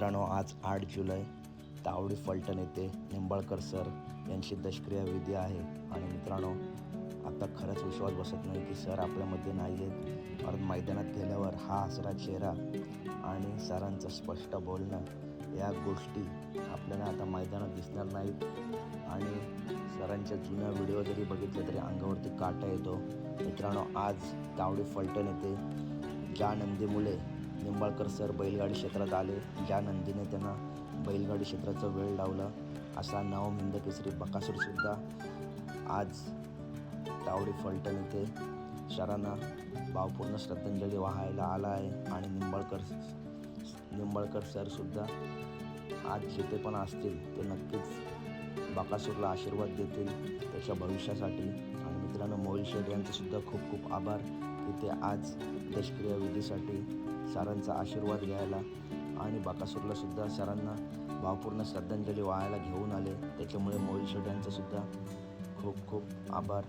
मित्रांनो आज आठ जुलै. तावडी फलटण येथे निंबाळकर सर यांची दशक्रिया विधी आहे. आणि मित्रांनो आता खरंच विश्वास बसत नाही की सर आपल्यामध्ये नाही आहेत कारण मैदानात गेल्यावर हा हसरा चेहरा आणि सरांचं स्पष्ट बोलणं या गोष्टी आपल्याला आता मैदानात दिसणार नाहीत. आणि सरांच्या जुन्या व्हिडिओ जरी बघितले तरी अंगावरती काटा येतो. मित्रांनो आज तावडी फलटण येथे ज्या नंदीमुळे निंबाळकर सर बैलगाडी क्षेत्रात आले. ज्या नंदीने त्यांना बैलगाडी क्षेत्राचा वेळ लावला. असा नवम हिंद केसरी बकासूरसुद्धा आज तावडी फलटण येथे शरांना भावपूर्ण श्रद्धांजली वाहायला आला आहे. आणि निंबाळकर निंबाळकर सरसुद्धा आज जिथे पण असतील ते नक्कीच बाकासूरला आशीर्वाद देतील. त्याच्या भविष्यासाठी. आणि मित्रांनो मोहिल शेठ यांचे सुद्धा खूप खूप आभार. इथे आज दशक्रिया विधीसाठी सरांचा आशीर्वाद घ्यायला आणि बाकासूरलासुद्धा सरांना भावपूर्ण श्रद्धांजली वाहायला घेऊन आले. त्याच्यामुळे मोहिल शेठ खूप खूप आभार.